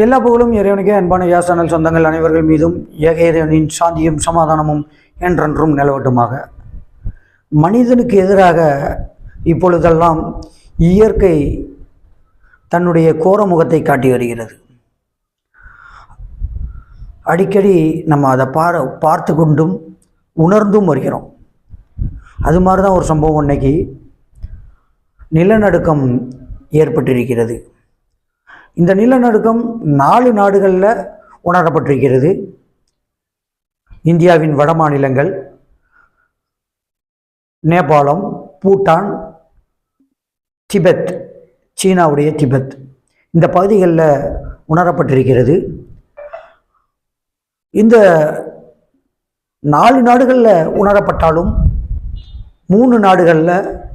எல்லா புகழும் இறைவனுக்கே அன்பான யாசனல் சொந்தங்கள் அனைவர்கள் மீதும் ஏக இறைவனின் சாந்தியும் சமாதானமும் என்றென்றும் நிலவட்டுமாக. மனிதனுக்கு எதிராக இப்பொழுதெல்லாம் இயற்கை தன்னுடைய கோர முகத்தை காட்டி வருகிறது. அடிக்கடி நம்ம அதை பார பார்த்து கொண்டும் உணர்ந்தும் வருகிறோம். அது மாதிரி தான் ஒரு சம்பவம் இன்னைக்கு நிலநடுக்கம் ஏற்பட்டிருக்கிறது. இந்த நிலநடுக்கம் நாலு நாடுகளில் உணரப்பட்டிருக்கிறது. இந்தியாவின் வட மாநிலங்கள் நேபாளம் பூட்டான் திபெத் சீனாவுடைய திபெத். இந்த பகுதிகளில் உணரப்பட்டிருக்கிறது. இந்த நாலு நாடுகளில் உணரப்பட்டாலும் மூணு நாடுகளில்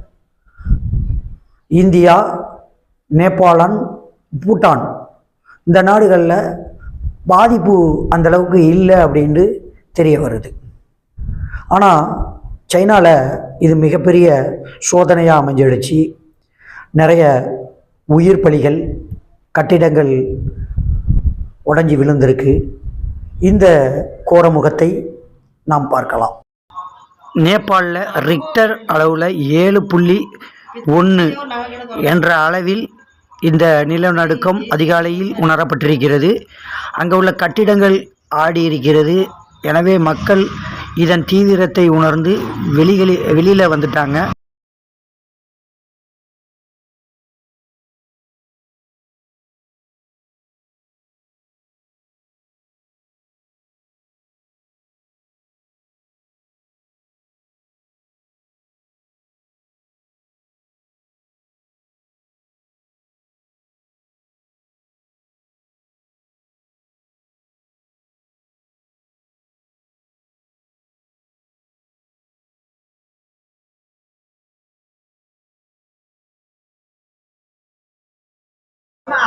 இந்தியா நேபாளம் பூட்டான். இந்த நாடுகளில் பாதிப்பு அந்தளவுக்கு இல்லை அப்படின்ட்டு தெரிய வருது. ஆனால் சைனாவில் இது மிகப்பெரிய சோதனையாக அமைஞ்சிடுச்சு. நிறைய உயிர் பலிகள் கட்டிடங்கள் உடஞ்சி விழுந்திருக்கு. இந்த கோரமுகத்தை நாம் பார்க்கலாம். நேபாளில் ரிக்டர் அளவில் ஏழு புள்ளி ஒன்று என்ற அளவில் இந்த நிலநடுக்கம் அதிகாலையில் உணரப்பட்டிருக்கிறது. அங்கே உள்ள கட்டிடங்கள் ஆடி இருக்கிறது எனவே மக்கள் இதன் தீவிரத்தை உணர்ந்து வெளிகளில் வெளியில் வந்துட்டாங்க.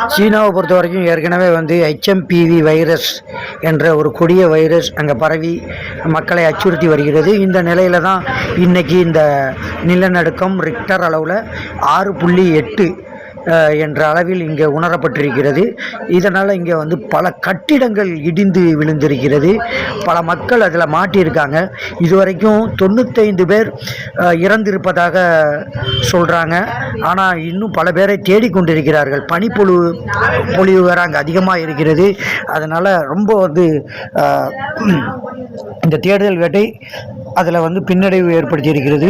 சீனாவை பொறுத்த வரைக்கும் ஏற்கனவே வந்து ஹெச்எம்பிவி வைரஸ் என்ற ஒரு கொடிய வைரஸ் அங்கே பரவி மக்களை அச்சுறுத்தி வருகிறது. இந்த நிலையில தான் இன்னைக்கு இந்த நிலநடுக்கம் ரிக்டர் அளவில் ஆறு புள்ளி எட்டு என்ற அளவில் இங்கே உணரப்பட்டிருக்கிறது. இதனால் இங்கே வந்து பல கட்டிடங்கள் இடிந்து விழுந்திருக்கிறது. பல மக்கள் அதில் மாட்டியிருக்காங்க. இதுவரைக்கும் தொண்ணூத்தைந்து பேர் இறந்திருப்பதாக சொல்கிறாங்க ஆனால் இன்னும் பல பேரை தேடிக்கொண்டிருக்கிறார்கள். பனிப்பொழு பொழிவு வேறு அங்கே அதிகமாக இருக்கிறது. அதனால் ரொம்ப வந்து இந்த தேடுதல் வேட்டை அதில் வந்து பின்னடைவு ஏற்படுத்தியிருக்கிறது.